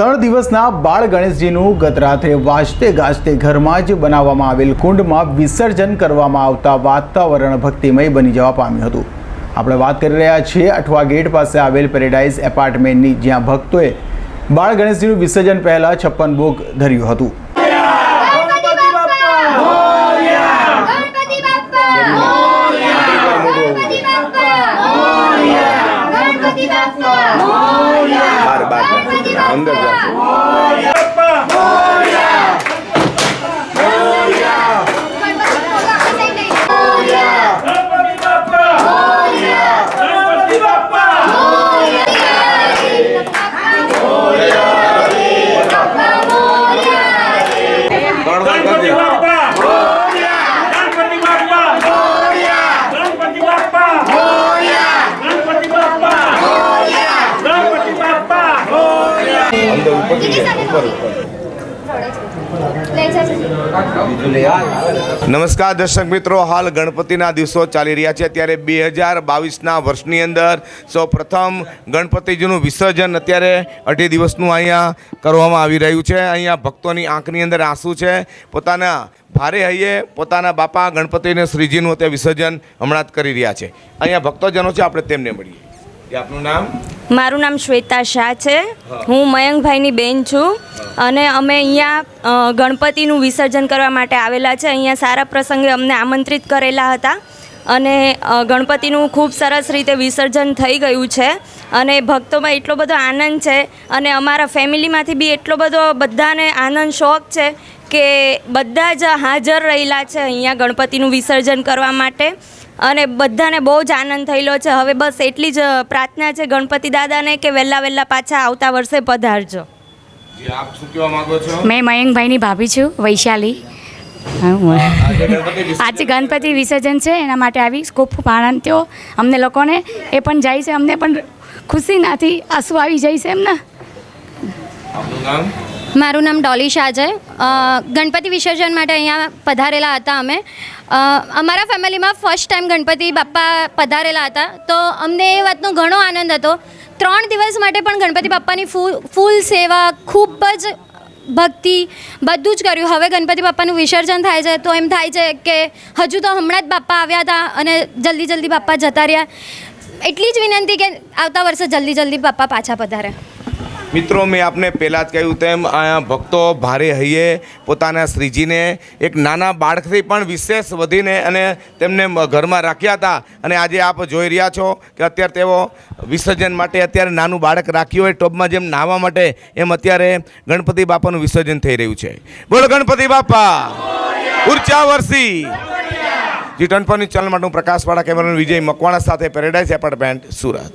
ત્રણ દિવસના બાળ ગણેશજીનું ગત વાજતે ગાજતે ઘરમાં જ બનાવવામાં આવેલ કુંડમાં વિસર્જન કરવામાં આવતા વાતાવરણ ભક્તિમય બની જવા પામ્યું હતું. આપણે વાત કરી રહ્યા છીએ અઠવા ગેટ પાસે આવેલ પેરેડાઇઝ એપાર્ટમેન્ટની, જ્યાં ભક્તોએ બાળ ગણેશજીનું વિસર્જન પહેલાં છપ્પન ભોગ ધર્યું હતું ગણપતિ બાપ્પા મોરયા ગણપતિ બાપ્પા મોરયા ગણપતિ બાપ્પા મોરયા ગણપતિ બાપ્પા મોરયા બાર બાર ગણપતિ અંદર બાપ્પા જાઓ. ગણપતિ બાપ્પા ગણપતિ બાપ્પા ગણપતિ બાપ્પા ગણપતિ બાપ્પા ગણપતિ બાપ્પા ગણપતિ બાપ્પા ગણપતિ બાપ્પા અંદર ઉપર ઉપર નમસ્કાર દર્શક મિત્રો હાલ ગણપતિના દિવસો ચાલી રહ્યા છે. ત્યારે બે હજાર બાવીસના વર્ષની અંદર સૌ પ્રથમ ગણપતિજીનું વિસર્જન અત્યારે અઢી દિવસનું અહીંયા કરવામાં આવી રહ્યું છે. અહીંયા ભક્તોની આંખની અંદર આંસુ છે. પોતાના ભારે હૈયે પોતાના બાપા ગણપતિને શ્રીજીનું અત્યારે વિસર્જન હમણાં જ કરી રહ્યા છે. અહીંયા ભક્તોજનો છે આપણે તેમને મળીએ. આપનું નામ? મારું નામ શ્વેતા શાહ છે. હું મયંકભાઈની બેન છું અને અમે અહીંયા ગણપતિનું વિસર્જન કરવા માટે આવેલા છે. અહીંયા સારા પ્રસંગે અમને આમંત્રિત કરેલા હતા અને ગણપતિનું ખૂબ સરસ રીતે વિસર્જન થઈ ગયું છે અને ભક્તોમાં એટલો બધો આનંદ છે અને અમારા ફેમિલીમાંથી બી એટલો બધો બધાને આનંદ શોખ છે કે બધા જ હાજર રહેલા છે અહીંયા ગણપતિનું વિસર્જન કરવા માટે. અને બધાને બહુ જ આનંદ થયેલો છે. હવે બસ એટલી જ પ્રાર્થના છે ગણપતિ દાદાને કે વહેલા વહેલા પાછા આવતા વર્ષે પધારજો. જી આપ શું કહેવા માંગો છો? મેં મયંકભાઈની ભાભી છું વૈશાલી. આજે ગણપતિ વિસર્જન આજે ગણપતિ વિસર્જન છે એના માટે આવી ખૂબ ખૂબ આનંદ થયો. અમને લોકોને એ પણ જાય છે અમને પણ ખુશીનાથી આંસુ આવી જાય છે એમના. આપનું નામ? મારું નામ ડોલી શાહ છે. ગણપતિ વિસર્જન માટે અહીંયા પધારેલા હતા અમે. અમારા ફેમિલીમાં ફર્સ્ટ ટાઈમ ગણપતિ બાપ્પા પધારેલા હતા. તો અમને એ વાતનો ઘણો આનંદ હતો. ત્રણ દિવસ માટે પણ ગણપતિ બાપ્પાની ફૂલ ફૂલ સેવા ખૂબ જ ભક્તિ બધું જ કર્યું. હવે ગણપતિ બાપ્પાનું વિસર્જન થાય છે. તો એમ થાય છે કે હજુ તો હમણાં જ બાપ્પા આવ્યા હતા અને જલ્દી જલ્દી બાપ્પા જતા રહ્યા. એટલી જ વિનંતી કે આવતા વર્ષે જલ્દી જલ્દી બાપ્પા પાછા પધારે. મિત્રો, મેં આપને પહેલાં જ કહ્યું તેમ ભક્તો ભારે હૈયે પોતાના શ્રીજીને, એક નાના બાળકથી પણ વિશેષ વધીને અને તેમને ઘરમાં રાખ્યા હતા. અને આજે આપ જોઈ રહ્યા છો કે અત્યારે તેઓ વિસર્જન માટે અત્યારે નાનું બાળક રાખ્યું હોય, ટોપમાં જેમ નાહવા માટે એમ અત્યારે ગણપતિ બાપાનું વિસર્જન થઈ રહ્યું છે. બોલો, ગણપતિ બાપા! ઊર્જા વર્ષી જી, ટનપરની ચેનલ માટે પ્રકાશવાળા કેમેરામેન વિજય મકવાણા સાથે પેરેડાઇઝ એપાર્ટમેન્ટ સુરત.